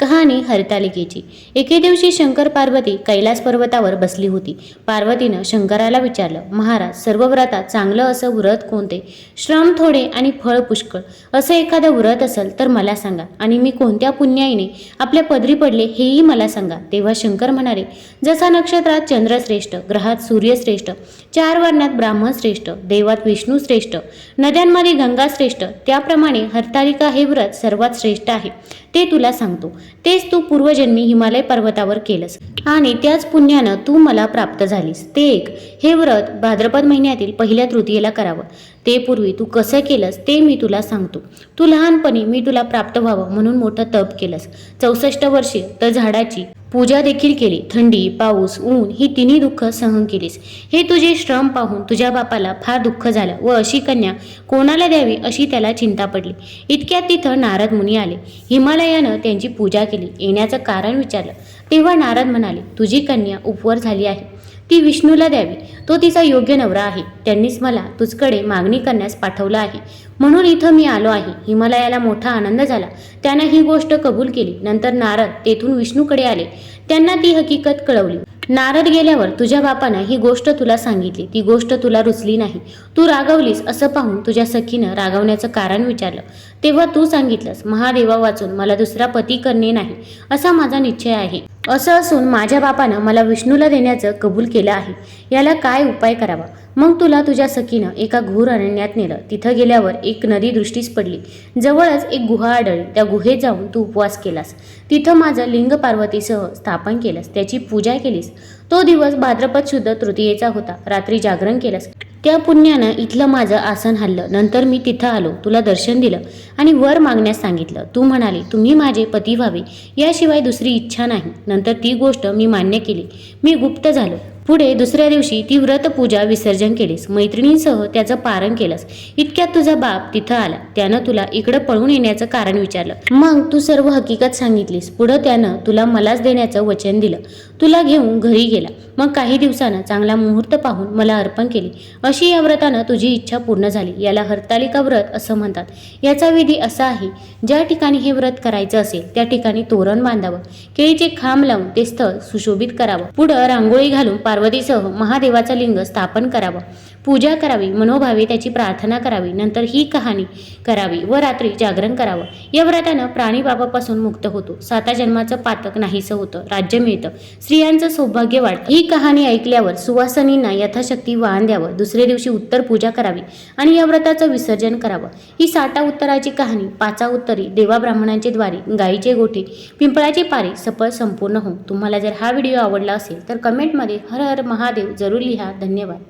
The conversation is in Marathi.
कहाणी हरतालिकेची. एके दिवशी शंकर पार्वती कैलास पर्वतावर बसली होती. पार्वतीनं शंकराला विचारलं महाराज सर्व व्रतात चांगलं असं व्रत कोणते? श्रम थोडे आणि फळ पुष्कळ. असं एखादं व्रत असेल तर मला सांगा. आणि मी कोणत्या पुण्याईने आपल्या पदरी पडले हेही मला सांगा. तेव्हा शंकर म्हणाले जसा नक्षत्रात चंद्र श्रेष्ठ ग्रहात सूर्य श्रेष्ठ चार वर्णात ब्राह्मण श्रेष्ठ देवात विष्णू श्रेष्ठ नद्यांमध्ये गंगा श्रेष्ठ त्याप्रमाणे हरतालिका हे व्रत सर्वात श्रेष्ठ आहे. ते तुला सांगतो. तेच तू पूर्वजन्मी हिमालय पर्वतावर केलंस. आणि त्याच पुण्यानं तू मला प्राप्त झालीस. ते एक हे व्रत भाद्रपद महिन्यातील पहिल्या तृतीयेला करावं. ते पूर्वी तू कसं केलंस ते मी तुला सांगतो. तू लहानपणी मी तुला प्राप्त व्हावं म्हणून मोठं तप केलंस. चौसष्ट वर्षे तर झाडाची पूजा देखील केली. थंडी पाऊस ऊन ही तिन्ही दुःख सहन केलीस. हे तुझे श्रम पाहून तुझ्या बापाला फार दुःख झालं व अशी कन्या कोणाला द्यावी अशी त्याला चिंता पडली. इतक्यात तिथं नारद मुनी आले. हिमालयानं त्यांची पूजा केली. येण्याचं कारण विचारलं. तेव्हा नारद म्हणाले तुझी कन्या उपवर झाली आहे. ती विष्णूला द्यावी. तो तिचा योग्य नवरा आहे. त्यांनीच मला तुझकडे मागणी करण्यास पाठवलं आहे. म्हणून इथं मी आलो आहे. हिमालयाला मोठा आनंद झाला. त्यानं ही गोष्ट कबूल केली. नंतर नारद तेथून विष्णूकडे आले. त्यांना ती हकीकत कळवली. नारद गेल्यावर तुझ्या बापानं ही गोष्ट तुला सांगितली. ती गोष्ट तुला रुचली नाही. तू रागवलीस असं पाहून तुझ्या सखीनं रागवण्याचं कारण विचारलं. तेव्हा तू सांगितलंस महादेवा वाचून मला दुसरा पती करणे नाही. असा माझा निश्चय आहे. असं असून माझ्या बापानं मला विष्णूला देण्याचं कबूल केलं आहे. याला काय उपाय करावा? मग तुला तुझ्या सखीनं एका घोर अरण्यात नेलं. तिथं गेल्यावर एक नदी दृष्टीस पडली. जवळच एक गुहा आढळली. त्या गुहेत जाऊन तू उपवास केलास. तिथं माझं लिंग पार्वतीसह स्थापन केलंस. त्याची पूजा केलीस. तो दिवस भाद्रपद शुद्ध तृतीयेचा होता. रात्री जागरण केलंस. त्या पुण्यानं इथलं माझं आसन हल्लं नंतर मी तिथं आलो. तुला दर्शन दिलं आणि वर मागण्यास सांगितलं. तू म्हणाली तुम्ही माझे पती व्हावे. याशिवाय दुसरी इच्छा नाही. नंतर ती गोष्ट मी मान्य केली. मी गुप्त झालो. पुढे दुसऱ्या दिवशी ती व्रतपूजा विसर्जन केलीस. मैत्रिणींसह त्याचं पारण केलंस. इतक्यात तुझा बाप तिथं आला. त्यानं तुला इकडं पळून येण्याचं कारण विचारलं. मग तू सर्व हकीकत सांगितलीस. पुढं त्यानं तुला मलाच देण्याचं वचन दिलं. तुला घेऊन घरी गेला. मग काही दिवसानं चांगला मुहूर्त पाहून मला अर्पण केली. अशी या व्रतानं तुझी इच्छा पूर्ण झाली. याला हरतालिका व्रत असं म्हणतात. याचा विधी असा आहे ज्या ठिकाणी हे व्रत करायचं असेल त्या ठिकाणी तोरण बांधावं. केळीचे खांब लावून ते स्थळ सुशोभित करावं. पुढं रांगोळी घालून पार्वतीसह महादेवाचं लिंग स्थापन करावं. पूजा करावी मनोभावे त्याची प्रार्थना करावी नंतर ही कहाणी करावी व रात्री जागरण करावं. या व्रतानं प्राणी बाबापासून मुक्त होतो. साता जन्माचं पातक नाहीसं होतं. राज्य मिळतं. स्त्रियांचं सौभाग्य वाढतं. ही कहाणी ऐकल्यावर सुवासनींना यथाशक्ती वाहन द्यावं दुसऱ्या दिवशी उत्तर पूजा करावी आणि या व्रताचं विसर्जन करावं. ही साठा उत्तराची कहाणी पाचा उत्तरी देवा ब्राह्मणांचे द्वारे गायीचे गोठे पिंपळाचे पारे सफळ संपूर्ण हो तुम्हाला जर हा व्हिडिओ आवडला असेल तर कमेंटमध्ये हर हर महादेव जरूर लिहा. धन्यवाद.